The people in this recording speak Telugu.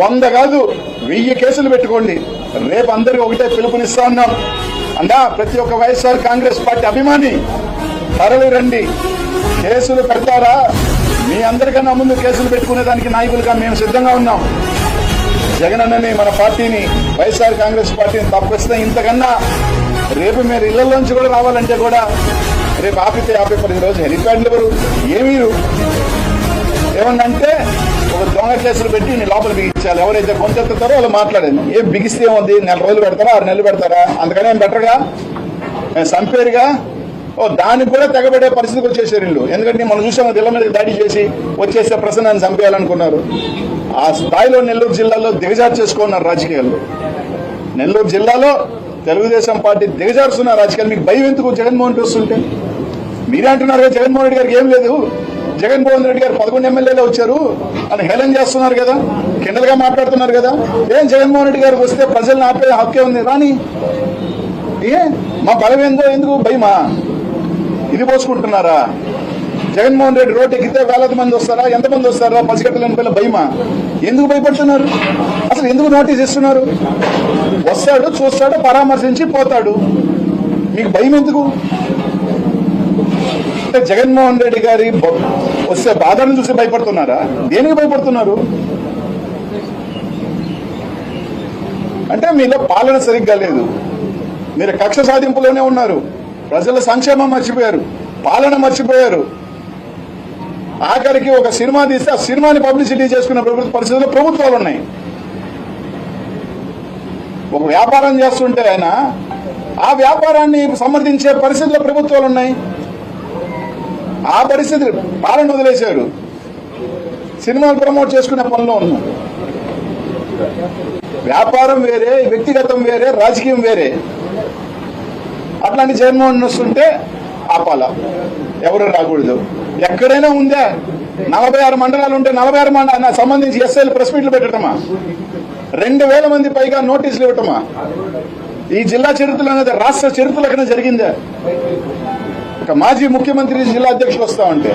వంద కాదు వెయ్యి కేసులు పెట్టుకోండి. రేపు అందరికి ఒకటే పిలుపునిస్తా ఉన్నాం అందా ప్రతి ఒక్క వైఎస్ఆర్ కాంగ్రెస్ పార్టీ అభిమాని తరలి రండి. కేసులు పెడతారా? మీ అందరికన్నా ముందు కేసులు పెట్టుకునే దానికి నాయకులుగా మేము సిద్ధంగా ఉన్నాం. జగన్ అన్నని మన పార్టీని వైఎస్ఆర్ కాంగ్రెస్ పార్టీని తప్పిస్తే ఇంతకన్నా రేపు మీరు ఇళ్ళలోంచి కూడా రావాలంటే కూడా రేపు ఆపితే ఆపే పది రోజు హెలిప్యాడ్లు ఎవరు? ఏమీరు ఏమన్నంటే ఒక కేసులు పెట్టి నేను లోపల బిగించాలి. ఎవరైతే కొంచెత్తారో వాళ్ళు మాట్లాడండి. ఏం బిగిస్తే ఉంది నెల రోజులు పెడతారా? ఆరు నెలలు పెడతారా? అందుకని ఏం బెటర్గా సంపేరుగా? ఓ దానికి కూడా తెగబడే పరిస్థితికి వచ్చేసారు వీళ్ళు. ఎందుకంటే మనం చూసాము ఇళ్ళ మీద దాడి చేసి వచ్చేసే ప్రసన్నాన్ని చంపేయాలనుకున్నారు. ఆ స్థాయిలో నెల్లూరు జిల్లాలో దిగజారు చేసుకున్నారు రాజకీయాలు. నెల్లూరు జిల్లాలో తెలుగుదేశం పార్టీ దిగజారుస్తున్న రాజకీయాలు. మీకు భయం ఎందుకు? జగన్మోహన్ రెడ్డి వస్తుంటే? మీరే అంటున్నారు జగన్మోహన్ రెడ్డి గారికి ఏం లేదు. జగన్మోహన్ రెడ్డి గారు పదకొండు ఎమ్మెల్యేలు వచ్చారు. అని హేళన చేస్తున్నారు కదా. కిండలుగా మాట్లాడుతున్నారు కదా. ఏం జగన్మోహన్ రెడ్డి గారికి వస్తే ప్రజల్ని ఆపే హక్కే ఉంది. రాని ఏ? మా బలం ఏందో ఎందుకు? భయమా? ఇది పోసుకుంటున్నారా? జగన్మోహన్ రెడ్డి రోడ్డు ఎక్కితే వేలాది మంది వస్తారా? ఎంతమంది వస్తారా? పసిగట్టలేని పిల్ల భయమా? ఎందుకు భయపడుతున్నారు? అసలు ఎందుకు నోటీస్ ఇస్తున్నారు? వస్తాడు చూస్తాడు పరామర్శించి పోతాడు. మీకు భయం ఎందుకు? అంటే జగన్మోహన్ రెడ్డి గారి వస్తే బాధను చూసి భయపడుతున్నారా? దేనికి భయపడుతున్నారు? అంటే మీలో పాలన సరిగ్గా లేదు. మీరు కక్ష సాధింపులోనే ఉన్నారు. ప్రజల సంక్షేమం మర్చిపోయారు. పాలన మర్చిపోయారు. ఆఖరికి ఒక సినిమా తీస్తే ఆ సినిమాని పబ్లిసిటీ చేసుకునే ప్రభుత్వ పరిస్థితుల్లో ప్రభుత్వాలు ఉన్నాయి. ఒక వ్యాపారం చేస్తుంటే ఆయన ఆ వ్యాపారాన్ని సమర్థించే పరిస్థితుల్లో ప్రభుత్వాలు ఉన్నాయి. ఆ పరిస్థితి పాలన వదిలేశాడు. సినిమాలు ప్రమోట్ చేసుకునే పనిలో ఉన్నాం. వ్యాపారం వేరే వ్యక్తిగతం వేరే రాజకీయం వేరే. అట్లాంటి జగన్మోహన్ వస్తుంటే ఆపాల. ఎవరు రాకూడదు. ఎక్కడైనా ఉందా? నలభై ఆరు మండలాలు ఉంటే నలభై ఆరు మండల సంబంధించి ఎస్ఐలు ప్రెస్ మీట్లు పెట్టడమా రెండు వేల మంది పైగా నోటీసులు ఇవ్వటమా? ఈ జిల్లా చరిత్రలో అనేది రాష్ట్ర చరిత్రలో జరిగిందా? ఒక మాజీ ముఖ్యమంత్రి జిల్లా అధ్యక్షులు వస్తామంటే.